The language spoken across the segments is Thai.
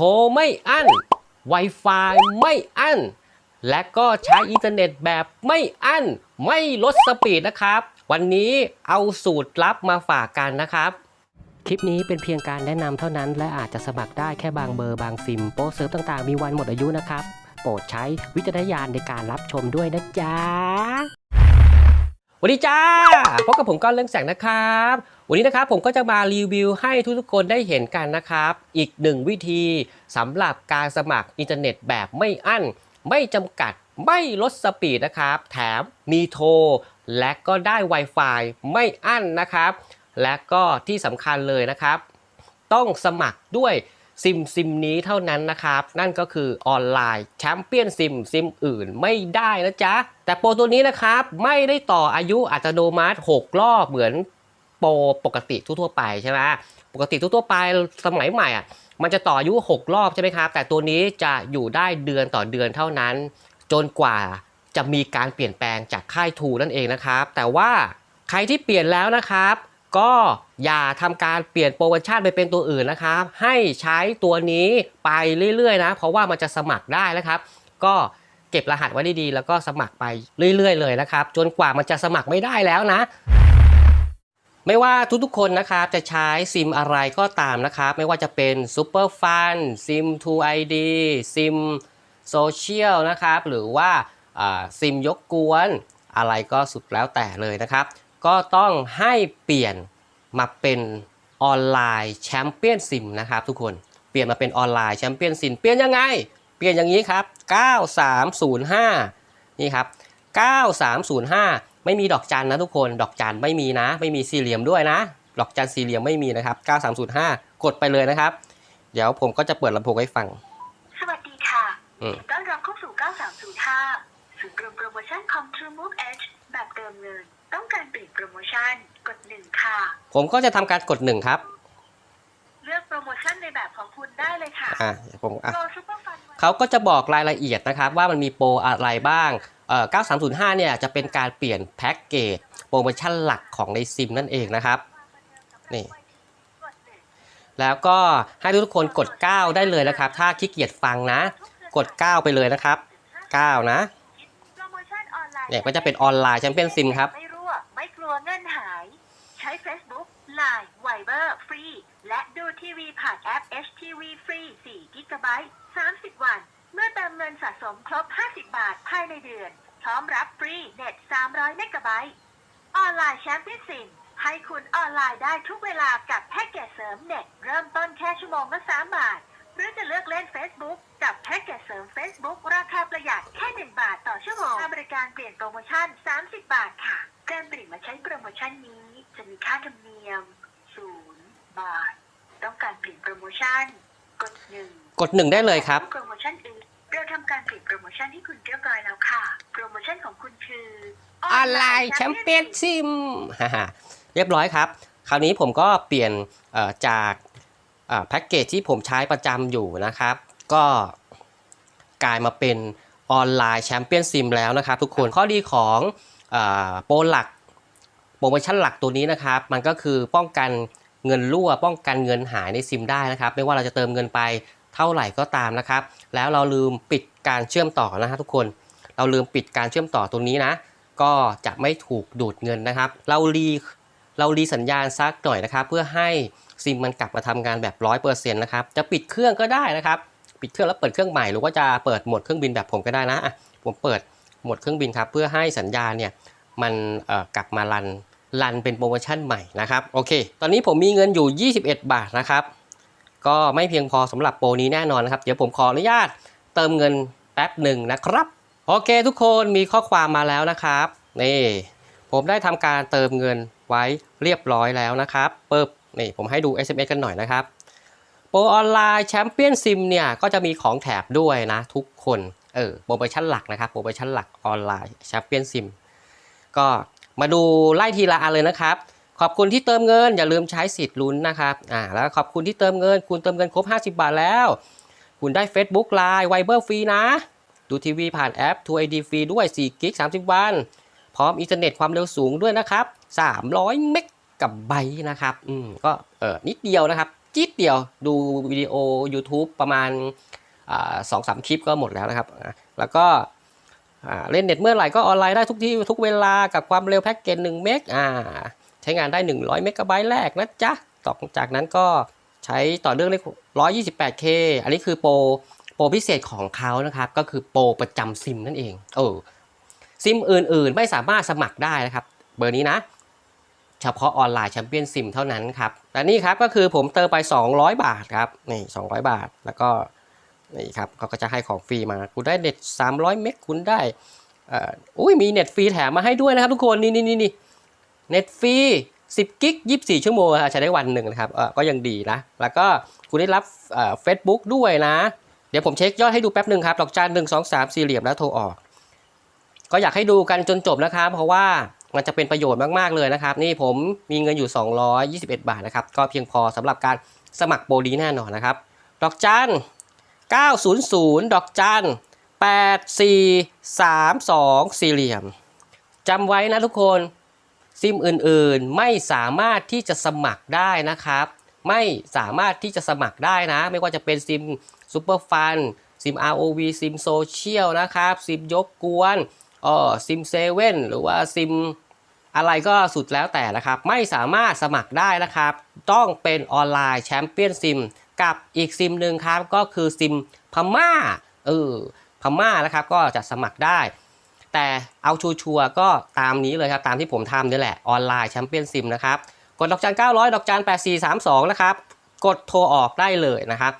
รไม่อั้น Wi-Fi ไม่อั้น และก็ใช้อินเทอร์เน็ตแบบไม่อั้น ไม่ลดสปีดนะครับ วันนี้เอาสูตรลับมาฝากกันนะครับคลิปนี้เป็นเพียงการแนะนำเท่านั้น และอาจจะสมัครได้แค่บางเบอร์บางซิม โปรเซิร์ฟต่างๆ มีวันหมดอายุนะครับ โปรดใช้วิจารณญาณในการรับชมด้วยนะจ๊ะสวัสดีจ้าพบกับผมก้อนเรื่องแสงนะครับ วันนี้นะครับผมก็จะมารีวิวให้ทุกๆคนได้เห็นกันนะครับ อีกหนึ่งวิธีสำหรับการสมัครอินเทอร์เน็ตแบบไม่อั้น ไม่จำกัดไม่ลดสปีดนะครับ แถมมีโทร และก็ได้ Wi-Fi ไม่อั้นนะครับ และก็ที่สำคัญเลยนะครับ ต้องสมัครด้วยซิมซิมนี้เท่านั้นนะครับ นั่นก็คือออนไลน์แชมเปี้ยนซิมซิมอื่นไม่ได้นะจ๊ะ แต่โปรตัวนี้นะครับ ไม่ได้ต่ออายุอัตโนมัติ 6 รอบเหมือน โปรปกติทั่วๆไปใช่ไหมปกติทั่วๆไปสมัยใหม่อะมันจะต่ออายุ 6 รอบใช่ไหมครับ แต่ตัวนี้จะอยู่ได้เดือนต่อเดือนเท่านั้น จนกว่าจะมีการเปลี่ยนแปลงจากค่ายทูนั่นเองนะครับ แต่ว่าใครที่เปลี่ยนแล้วนะครับ ก็อย่าทำการเปลี่ยนโปรโมชั่นไปเป็นตัวอื่นนะครับ ให้ใช้ตัวนี้ไปเรื่อยๆนะ เพราะว่ามันจะสมัครได้นะครับ ก็เก็บรหัสไว้ดีๆแล้วก็สมัครไปเรื่อย ๆ เลยนะครับ จนกว่ามันจะสมัครไม่ได้แล้วนะ ไม่ว่าทุกๆคนนะครับจะใช้ซิมอะไรก็ตามนะครับไม่ว่าจะเป็น Super Fun ซิม 2ID ซิมโซเชียลนะครับหรือว่าซิมยกกวนอะไรก็สุดแล้วแต่เลยนะครับ ก็ต้องให้เปลี่ยนมาเป็นออนไลน์แชมเปี้ยนซิมนะครับทุกคนเปลี่ยนมาเป็นออนไลน์แชมเปี้ยนซิมเปลี่ยนยังไง เปลี่ยนอย่างนี้ครับ 9305 นี่ครับ 9305 ไม่มีดอกจันนะทุกคนดอกจันไม่มีนะ ไม่มีสี่เหลี่ยมด้วยนะ ดอกจันสี่เหลี่ยมไม่มีนะครับ 9305 กดไปเลยนะครับ เดี๋ยวผมก็จะเปิดลำโพงให้ฟัง สวัสดีค่ะอืมยินดีต้อนรับเข้าสู่ 9305ศูนย์รวมโปรโมชั่นของ True Move Edge แบบเติมเงินต้องการเปลี่ยนโปรโมชั่นกด1ค่ะ ผมก็จะทำการกดหนึ่งครับ เลือกโปรโมชั่นในแบบของคุณได้เลยค่ะอะเดี๋ยวผมอะโปรซูเปอร์ฟันเขาก็จะบอกรายละเอียดนะครับ ว่ามันมีโปรอะไรบ้างเอ่อ 9305 เนี่ยจะเป็นการเปลี่ยนแพ็กเกจโปรโมชั่นหลักของในซิมนั่นเองนะครับนี่แล้วก็ให้ทุกคนกด 9 ได้เลยนะครับ ถ้าขี้เกียจฟังนะ กด 9 ไปเลยนะครับ 9 นะเนี่ยก็จะเป็นออนไลน์แชมเปี้ยนซิมครับไม่รั่วไม่กลัวเงินหาย ใช้ Facebook Line Viber ฟรี และดูทีวีผ่านแอป HTV ฟรี4กิกะไบต์30 วัน เมื่อเติมเงินสะสมครบ50 บาทภายในเดือน พร้อมรับฟรีเน็ต 300 เมกะไบต์ ออนไลน์แชมเปี้ยนซิมให้คุณออนไลน์ได้ทุกเวลากับแพ็กเกจเสริมเน็ต เริ่มต้นแค่ชั่วโมงละ3บาท หรือจะเลือกเล่น Facebook กับแพ็กเกจเสริม Facebook ราคาประหยัดแค่ 1 บาทต่อชั่วโมงค่าบริการเปลี่ยนโปรโมชั่น 30 บาทค่ะการเปลี่ยนมาใช้โปรโมชั่นนี้จะมีค่าธรรมเนียม 0 บาท ต้องการเปลี่ยนโปรโมชั่น กด 1 กด1ได้เลยครับ โปรโมชั่นอื่น เราทำการเปลี่ยนโปรโมชั่นให้คุณเรียบร้อยแล้วค่ะ โปรโมชั่นของคุณคือออนไลน์แชมเปี้ยนซิมฮ่าๆเรียบร้อยครับ คราวนี้ผมก็เปลี่ยนเอ่อจากเอ่อแพ็กเกจที่ผมใช้ประจำอยู่นะครับ ก็กลายมาเป็นออนไลน์แชมเปี้ยนซิมแล้วนะครับ ทุกคนข้อดีของเอ่อโปรหลักโปรโมชั่นหลักตัวนี้นะครับ มันก็คือป้องกันเงินรั่ว ป้องกันเงินหายในซิมได้นะครับ ไม่ว่าเราจะเติมเงินไป เท่าไหร่ก็ตามนะครับ แล้วเราลืมปิดการเชื่อมต่อนะฮะทุกคน เราลืมปิดการเชื่อมต่อตรงนี้นะ ก็จะไม่ถูกดูดเงินนะครับ เรารีเรารีสัญญาณสักหน่อยนะครับ เพื่อให้ซิมมันกลับมาทำงานแบบร้อยเปอร์เซ็นต์นะครับ จะปิดเครื่องก็ได้นะครับ ปิดเครื่องแล้วเปิดเครื่องใหม่หรือว่าจะเปิดโหมดเครื่องบินแบบผมก็ได้นะะผมเปิดโหมดเครื่องบินครับเพื่อให้สัญญาณเนี่ยมันกลับมารันรันเป็นโปรโมชั่นใหม่นะครับ โอเค ตอนนี้ผมมีเงินอยู่ 21 บาทนะครับ ก็ไม่เพียงพอสำหรับโปรนี้แน่นอนนะครับ เดี๋ยวผมขออนุญาตเติมเงินแป๊บหนึ่งนะครับ โอเคทุกคนมีข้อความมาแล้วนะครับนี่ผมได้ทำการเติมเงินไว้เรียบร้อยแล้วนะครับปึ๊บนี่ผมให้ดู SMS กันหน่อยนะครับ โปรออนไลน์แชมเปี้ยนซิมเนี่ยก็จะมีของแถมด้วยนะทุกคนเออโปรโมชั่นหลักนะครับโปรโมชั่นหลักออนไลน์แชมเปี้ยนซิมก็มาดูไล่ทีละอันเลยนะครับ ขอบคุณที่เติมเงิน อย่าลืมใช้สิทธิ์ลุ้นนะครับอ่าแล้วขอบคุณที่เติมเงิน คุณเติมเงินครบ 50 บาทแล้ว คุณได้ Facebook Line Viber ฟรีนะ ดูทีวีผ่านแอป2 ID ฟรีด้วย4กิก30 วัน พร้อมอินเทอร์เน็ตความเร็วสูงด้วยนะครับ 300 เมกะไบต์นะครับอืมก็เออนิดเดียวนะครับจิ๊ดเดียวดูวิดีโอ YouTube ประมาณสองสามคลิปก็หมดแล้วนะครับ แล้วก็เล่นเน็ตเมื่อไหร่ก็ออนไลน์ได้ทุกที่ทุกเวลากับความเร็วแพ็กเกจ1เมกอ่า ช้งานได้ 100 เมกะไบต์แรกนะจ๊ะต่อจากนั้นก็ใช้ต่อเนื่องได้ 128K อันนี้คือโปรโปรพิเศษของเขานะครับ ก็คือโปรประจำซิมนั่นเอง เออ ซิมอื่นๆ ไม่สามารถสมัครได้นะครับ เบอร์นี้นะ เฉพาะออนไลน์แชมเปี้ยนซิมเท่านั้นครับและนี่ครับก็คือผมเติมไป 200 บาทครับ นี่ 200 บาท แล้วก็นี่ครับเขาก็จะให้ของฟรีมา คุณได้เน็ต300 เมกคุณได้อ่อุ้ยมีเน็ตฟรีแถมมาให้ด้วยนะครับทุกคน นี่นี่นี่นี่ เน็ตฟรี10 กิก 24 ชั่วโมงอะใช้ได้วันหนึ่งนะครับก็ยังดีนะ แล้วก็คุณได้รับเฟซบุ๊กด้วยนะ เดี๋ยวผมเช็คยอดให้ดูแป๊บหนึ่งครับดอกจันหนึ่งสองสามสี่เหลี่ยมแล้วโทรออก ก็อยากให้ดูกันจนจบนะครับ เพราะว่ามันจะเป็นประโยชน์มากๆเลยนะครับ นี่ผมมีเงินอยู่ 221 บาทนะครับ ก็เพียงพอสำหรับการสมัครโปรดีแน่นอนนะครับ ดอกจัน 900 ดอกจัน 8432 สี่เหลี่ยมจำไว้นะทุกคน ซิมอื่นๆ ไม่สามารถที่จะสมัครได้นะครับ ไม่สามารถที่จะสมัครได้นะ ไม่ว่าจะเป็นซิมซูเปอร์ฟันซิม ROV ซิมโซเชียลนะครับซิมยกกวนอ๋อซิมเซเว่นหรือว่าซิมอะไรก็สุดแล้วแต่นะครับ ไม่สามารถสมัครได้นะครับ ต้องเป็นออนไลน์แชมเปี้ยนซิมกับอีกซิมหนึ่งครับ ก็คือซิมพม่าเออพม่านะครับก็จะสมัครได้ แต่เอาชัวร์ก็ตามนี้เลยครับ ตามที่ผมทำนี่แหละ ออนไลน์แชมเปี้ยนซิมนะครับ กดดอกจัน 900 ดอกจัน 8432 นะครับ กดโทรออกได้เลยนะครับ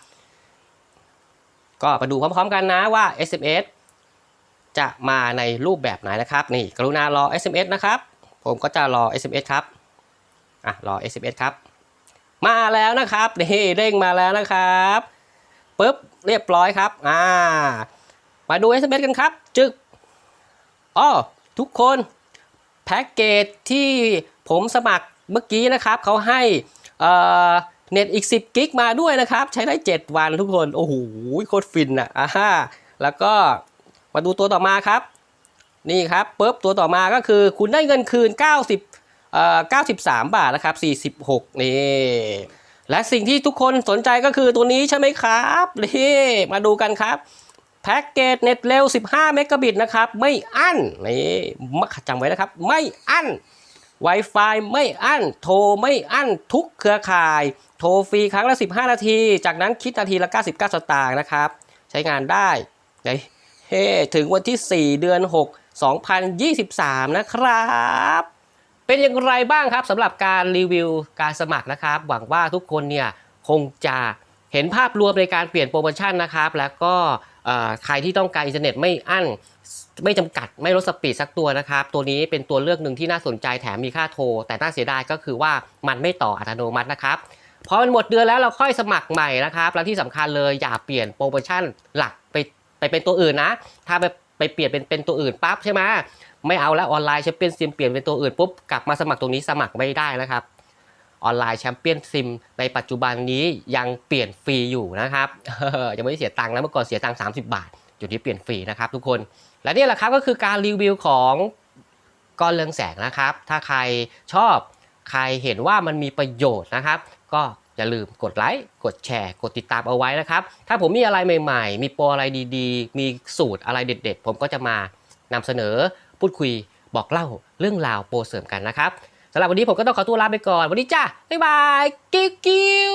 ก็มาดูพร้อมๆกันนะว่า SMS จะมาในรูปแบบไหนนะครับ นี่กรุณารอ SMS นะครับ ผมก็จะรอ SMS ครับ อะ รอ SMS ครับ มาแล้วนะครับนี่เด้งมาแล้วนะครับปุ๊บเรียบร้อยครับ อ่า มาดู SMS กันครับ จึก อ้อทุกคนแพ็กเกจที่ผมสมัครเมื่อกี้นะครับเขาให้เเน็ตอีก 10 กิกมาด้วยนะครับ ใช้ได้ 7 วันทุกคน โอ้โหโคตรฟินอะอ่าฮะแล้วก็มาดูตัวต่อมาครับ นี่ครับปุ๊บตัวต่อมาก็คือคุณได้เงินคืน 90เอ่อ93 บาทนะครับ 46 นี่ และสิ่งที่ทุกคนสนใจก็คือตัวนี้ใช่ไหมครับนี่มาดูกันครับ แพ็กเกจเน็ตเร็ว 15 เมกะบิตนะครับ ไม่อั้นนี่มาจำไว้นะครับ ไม่อั้น Wi-Fi ไม่อั้น โทรไม่อั้นทุกเครือข่าย โทรฟรีครั้งละ 15 นาที จากนั้นคิดนาทีละ 99 สตางค์นะครับ ใช้งานได้เฮ้ถึงวันที่ 4 เดือน 6 2023 นะครับ เป็นอย่างไรบ้างครับสำหรับการรีวิวการสมัครนะครับ หวังว่าทุกคนเนี่ยคงจะเห็นภาพรวมในการเปลี่ยนโปรโมชั่นนะครับ แล้วก็ ใครที่ต้องการอินเทอร์เน็ตไม่อั้นไม่จำกัดไม่ลดสปีดสักตัวนะครับ ตัวนี้เป็นตัวเลือกหนึ่งที่น่าสนใจแถมมีค่าโทร แต่น่าเสียดายก็คือว่ามันไม่ต่ออัตโนมัตินะครับพอมันหมดเดือนแล้วเราค่อยสมัครใหม่นะครับแล้วที่สำคัญเลยอย่าเปลี่ยนโปรโมชั่นหลักไปไปเป็นตัวอื่นนะ ถ้าไปไปเปลี่ยนเป็นเป็นตัวอื่นปั๊บใช่ไหมไม่เอาแล้วออนไลน์แชมเปี้ยนซิมเปลี่ยนเป็นตัวอื่นปุ๊บกลับมาสมัครตรงนี้สมัครไม่ได้นะครับ ออนไลน์แชมเปี้ยนซิมในปัจจุบันนี้ยังเปลี่ยนฟรีอยู่นะครับยังไม่ได้เสียตังค์นะเมื่อก่อนเสียตังค์30 บาทอยู่ที่เปลี่ยนฟรีนะครับทุกคน และนี่แหละครับก็คือการรีวิวของก้อนเรืองแสงนะครับ ถ้าใครชอบใครเห็นว่ามันมีประโยชน์นะครับ ก็อย่าลืมกดไลค์กดแชร์กดติดตามเอาไว้นะครับ ถ้าผมมีอะไรใหม่ๆ มีโปรอะไรดีๆ มีสูตรอะไรเด็ด ๆ ผมก็จะมานำเสนอพูดคุยบอกเล่าเรื่องราวโปรเสริมกันนะครับ สำหรับวันนี้ผมก็ต้องขอตัวลาไปก่อน วันนี้จ้าบ๊ายบาย กิ้วกิ้ว